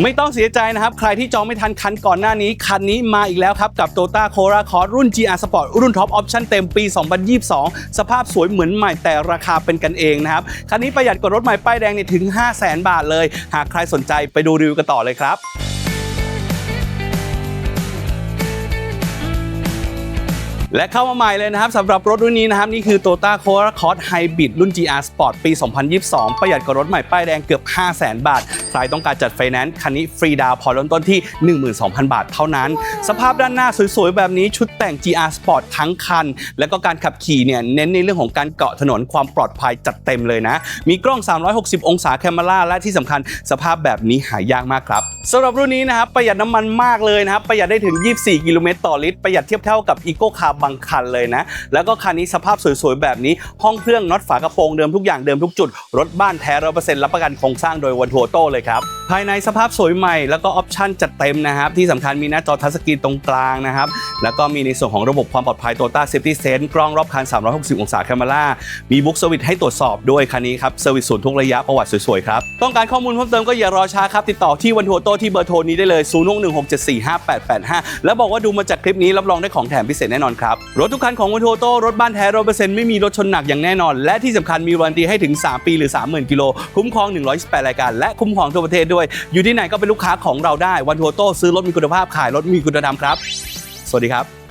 ไม่ต้องเสียใจนะครับ ใครที่จองไม่ทันคันก่อนหน้านี้ คันนี้มาอีกแล้วครับ กับ Toyota c o r a Cross รุ่น GR Sport รุ่น Top Option เต็มปี 2022 สภาพสวยเหมือนใหม่แต่ราคาเป็นกันเองนะครับ คันนี้ประหยัดกว่ารถใหม่ป้ายแดงเนี่ยถึง 5 0 0 0 0 0 บาทเลย หากใครสนใจไปดูรีวิวกันต่อเลยครับและเข้ามาใหม่เลยนะครับสำหรับรถรุ่นนี้นะครับ นี่คือ Toyota c o r a Cross Hybrid รุ่น GR Sport ปี 2022 ประหยัดกว่ารถใหม่ป้ายแดงเกือบ 500,000 บาท ใครต้องการจัดไฟแนนซ์คันนี้ฟรีดาวน์ผ่อนเริ่มต้นที่ 12,000 บาทเท่านั้น สภาพด้านหน้าสวยๆ แบบนี้ชุดแต่ง GR Sport ทั้งคัน แล้วก็การขับขี่เนี่ยเน้นในเรื่องของการเกาะถนนความปลอดภัยจัดเต็มเลยนะ มีกล้อง 360 องศาแคมเมราและที่สำคัญสภาพแบบนี้หายากมากครับสำหรับรุ่นนี้นะครับประหยัดน้ำมันมากเลยนะครับประหยัดได้ถึง 24 กิโลเมตรต่อลิตรประหยัดเทียบเท่ากับ Eco Car บางคันเลยนะแล้วก็คันนี้สภาพสวยๆแบบนี้ห้องเครื่องน็อตฝากระโปรงเดิมทุกอย่างเดิมทุกจุดรถบ้านแท้ร้อเปอร์เซ็นต์รับประกันโครงสร้างโดยวันทัวโต้เลยครับ ภายในสภาพสวยใหม่แล้วก็ออปชั่นจัดเต็มนะครับ ที่สำคัญมีหน้าจอทัชสกรีนตรงกลางนะครับ แล้วก็มีในส่วนของระบบความปลอดภัย Toyota Safety Sense กล้องรอบคัน 360 องศาแคมเรามีบุ๊กสวิตให้ตรวจสอบด้วยคันนี้ครับเซอร์วิสศูนทุกระยะประวัติสวยๆครับ ต้องการข้อมูลเพิ่มเติมก็อย่ารอช้าครับติดต่อที่วันทัวโต้ที่เบอร์โทรนี้ได้เลย0 1 6 7 4 5 8 8 5 แล้วบอกว่าดูมาจากคลิปนี้รับรองได้ของแถมพิเศษแน่นอนครับรถทุกคันของวันทัวโต้รถบ้านแท้ร้อยเปอร์เซ็นต์ไม่มีรถชนหนักอย่างแน่นอน และที่สำคัญมีวันตีให้ถึง 3 ปีหรือ 30,000กิโลคุ้มครอง 118 รายการ และคุ้มครองทั่วประเทศด้วย อยู่ที่ไหนก็เป็นลูกค้าของเราได้วันทัวโต้ซื้อรถมีคุณภาพขายรถมีคุณธรรมครับ สวัสดีครับ